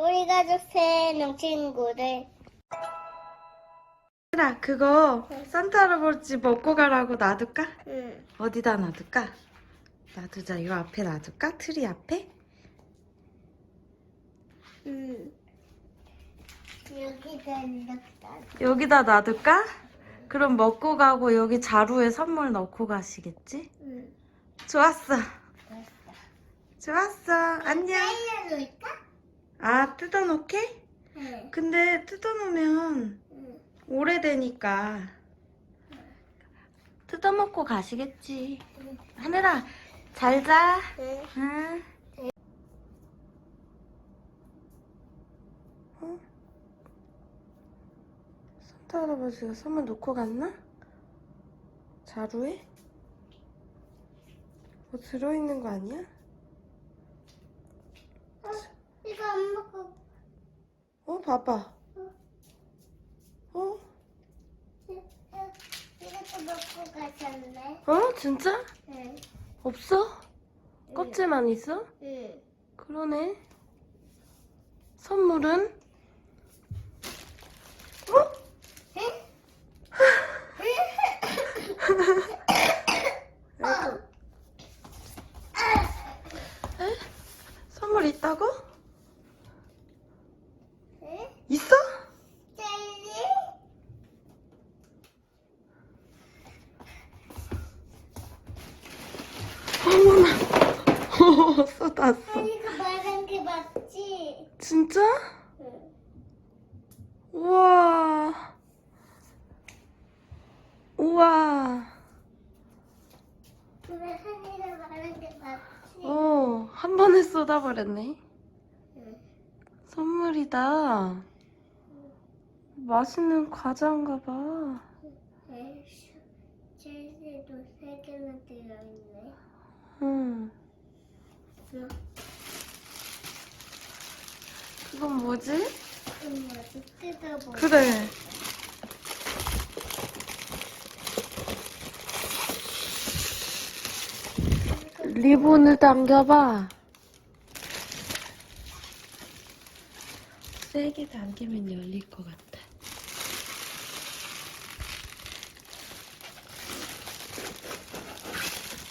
우리 가족 새는 친구들. 얘들아 그거 산타 할아버지 먹고 가라고 놔둘까? 응. 어디다 놔둘까? 놔두자 이 앞에 놔둘까? 트리 앞에? 응. 여기다 놔둘까? 그럼 먹고 가고 여기 자루에 선물 넣고 가시겠지? 응. 좋았어 됐어. 좋았어 안녕 살려줄까? 아 뜯어놓게? 응. 근데 뜯어놓으면 응. 오래되니까 뜯어먹고 가시겠지 하늘아 잘 자 응. 응. 어? 산타 할아버지가 선물 놓고 갔나? 자루에? 뭐 들어있는 거 아니야? 어, 이거 안 먹고. 어, 봐봐. 어? 이것도 먹고 가셨네. 어? 진짜? 응. 없어? 껍질만 있어? 응. 그러네. 선물은? 어? 아이고. 에? 선물 있다고? 응? 있어? 젤리? 어머나. 쏟았어. 이거 말한 게 맞지? 진짜? 응. 우와. 우와. 그래, 한이가 말한 게 맞지? 어, 한 번에 쏟아버렸네. 응. 선물이다. 맛있는 과자인가 봐. 에이씨, 젤리도 세 개나 들어있네. 응. 응. 그건 뭐지? 그래. 리본을 당겨봐. 세게 당기면 열릴 것 같아.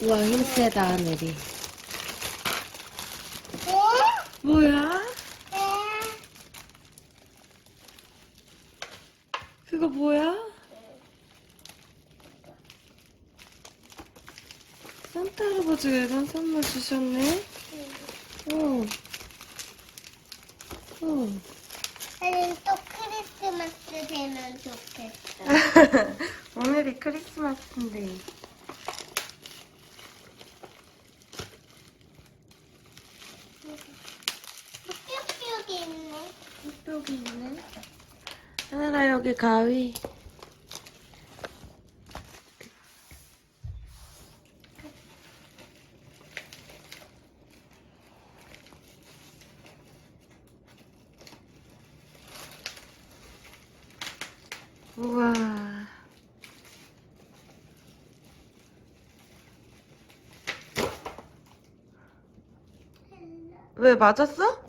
우와, 힘세다, 하늘이. 네? 뭐야? 네? 그거 뭐야? 산타 할아버지가 이런 선물 주셨네? 어. 어. 아니, 또 크리스마스 되면 좋겠어. 오늘이 크리스마스인데. 뿅뿅이 있네. 여기 있네. 하늘아, 여기 가위. 우와. 왜 맞았어?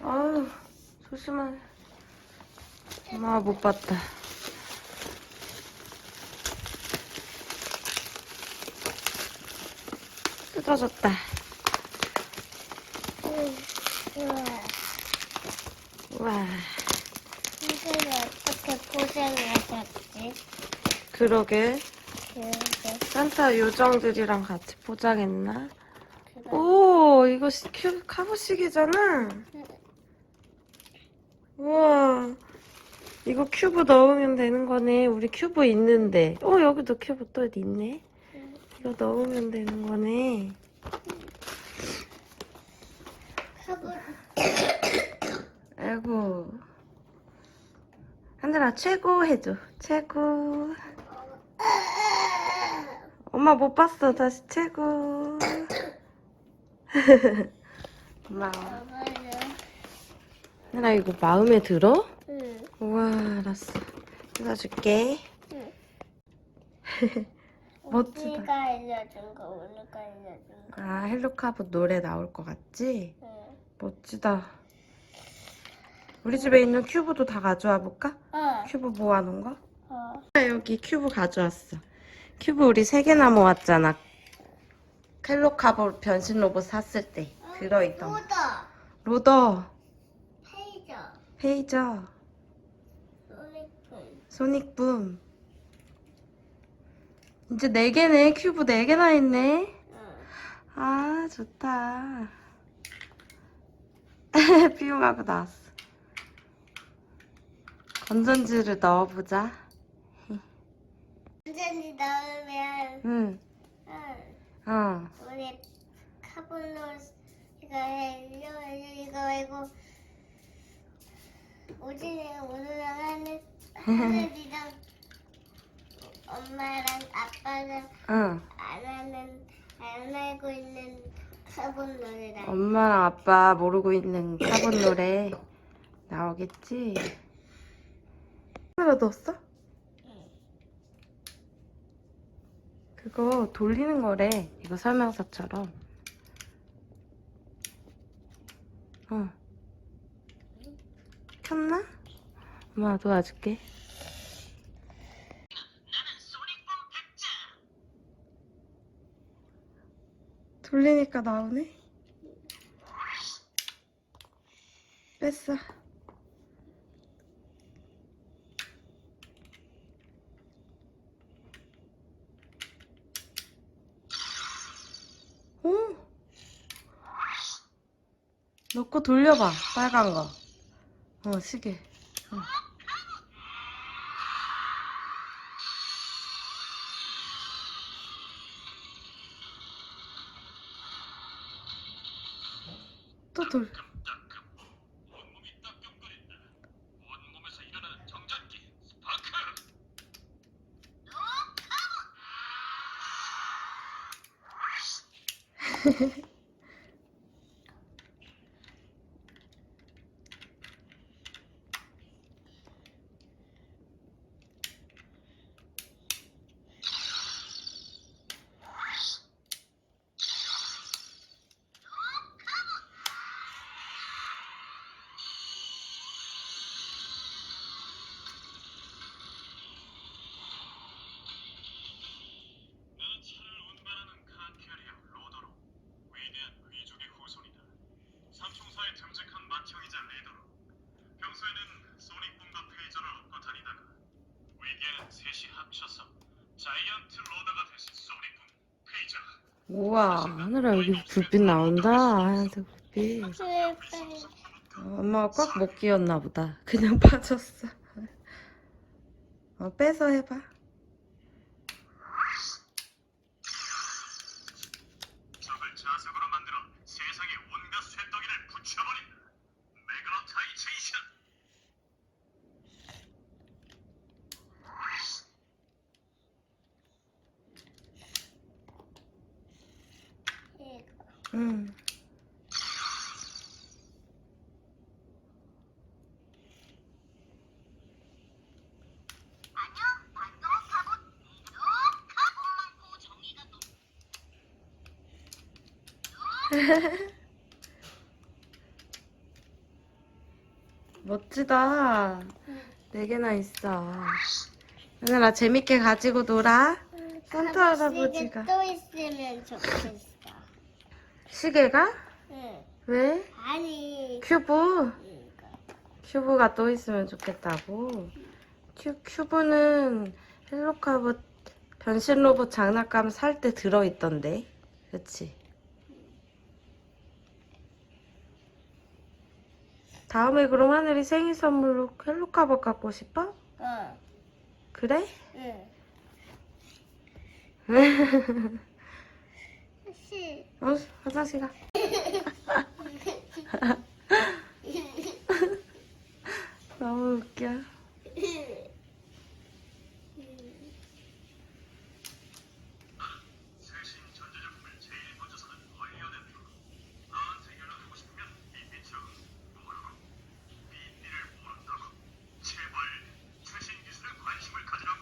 아유, 조심해. 엄마가 못 봤다. 뜯어졌다. 우와. 이걸 어떻게 포장하셨지? 그러게. 그래서 산타 요정들이랑 같이 포장했나? 오, 이거 시- 큐, 카브식이잖아. 우와. 이거 큐브 넣으면 되는 거네. 우리 큐브 있는데. 어, 여기도 큐브 또 있네. 이거 넣으면 되는 거네. 아이고. 하늘아, 최고 해줘. 최고. 엄마 못 봤어. 다시 최고. 고마워. 먹어요. 하늘아, 이거 마음에 들어? 응. 우와, 알았어. 뜯어줄게. 응. 멋지다. 우리가 알려준 거, 우리가 알려준 거. 아, 헬로카브 노래 나올 것 같지? 응. 멋지다. 우리 집에 있는 큐브도 다 가져와 볼까? 어. 큐브 모아놓은 거? 어. 여기 큐브 가져왔어. 큐브 우리 세 개나 모았잖아. 켈로카보 변신 로봇 샀을 때 들어있던 거. 또다. 로더, 페이저. 페이저, 소닉붐. 이제 네 개네. 큐브 네 개나 있네. 응. 아, 좋다. 비용하고 나왔어. 건전지를 넣어보자. 완전히 넣으면 응, 응. 어. 우리 카본로 이거 이거 이거 이거 오진이가 오늘랑 하늘 하늘이랑 엄마랑 아빠랑 응. 안 하는 안 알고 있는 카본로이랑 엄마랑 아빠 모르고 있는 카본 노래 나오겠지? 하나 넣었어? 그거 돌리는 거래. 이거 설명서처럼. 어. 켰나? 엄마 도와줄게. 돌리니까 나오네. 뺐어. 오. 넣고 돌려봐. 빨간 거. 어, 시계. 어. 또 돌. 우와, 하늘에 여기 불빛 나온다. 하얀색 불빛. 어, 엄마가 꽉 못 끼웠나 보다. 그냥 빠졌어. 어, 빼서 해봐. 적을 자석으로 만들어 세상의 온갖 쇳덩이를 붙여버린다. 메그로타이제이션. 응. 멋지다. 네 개나 있어. 하늘아 재밌게 가지고 놀아. 산타 할아버지가. 또 있으면 좋겠어. 시계가? 응. 왜? 아니. 큐브? 이거. 큐브가 또 있으면 좋겠다고. 큐, 큐브는 헬로카보 변신 로봇 장난감 살 때 들어있던데. 그치? 다음에 그럼 하늘이 생일 선물로 헬로카보 갖고 싶어? 어. 그래? 응. 어, 화장실 가. 너무 웃겨. 최신 전자제품을 제일 먼저 사는 얼리어댄으로 나한테 연락하고 싶으면 삐삐쳐 뭐라고? 삐삐를 모른다고? 제발 최신 기술에 관심을 가지라고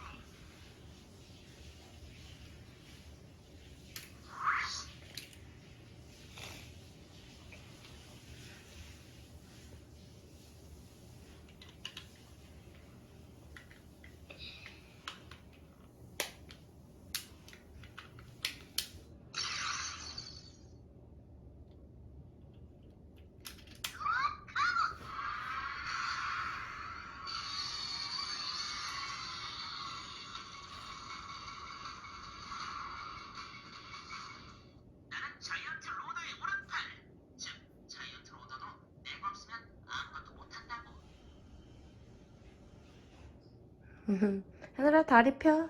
하늘아 다리 펴.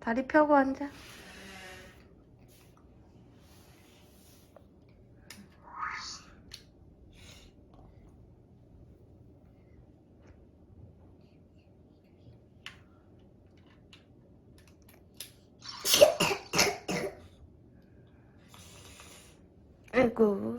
다리 펴고 앉아. 아이고.